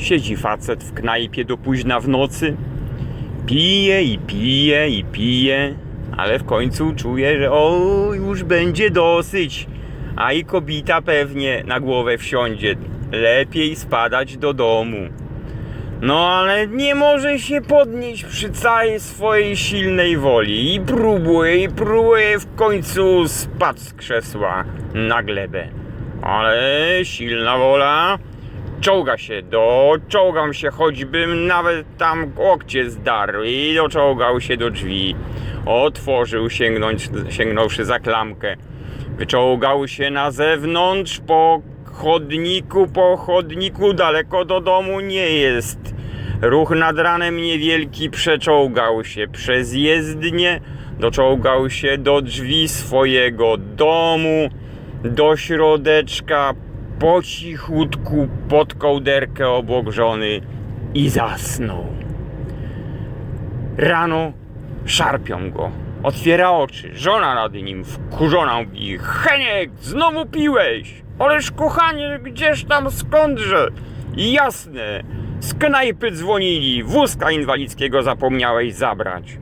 Siedzi facet w knajpie do późna w nocy. Pije i pije i pije, ale w końcu czuje, że o, już będzie dosyć. A i kobita pewnie na głowę wsiądzie. Lepiej spadać do domu. No ale nie może się podnieść przy całej swojej silnej woli i próbuje, i próbuje w końcu spadł z krzesła na glebę. Ale silna wola czołga się, doczołgam się, choćbym nawet tam łokcie zdarł i doczołgał się do drzwi. Otworzył, sięgnąć, sięgnąwszy za klamkę. Wyczołgał się na zewnątrz po chodniku, po chodniku daleko do domu nie jest. Ruch nad ranem niewielki przeczołgał się przez jezdnię, doczołgał się do drzwi swojego domu, do środeczka, po cichutku pod kołderkę obok żony i zasnął. Rano szarpią go. Otwiera oczy. Żona nad nim wkurzona mówi Heniek, znowu piłeś! Ależ kochanie, gdzież tam skądże? Jasne, z knajpy dzwonili, wózka inwalidzkiego zapomniałeś zabrać.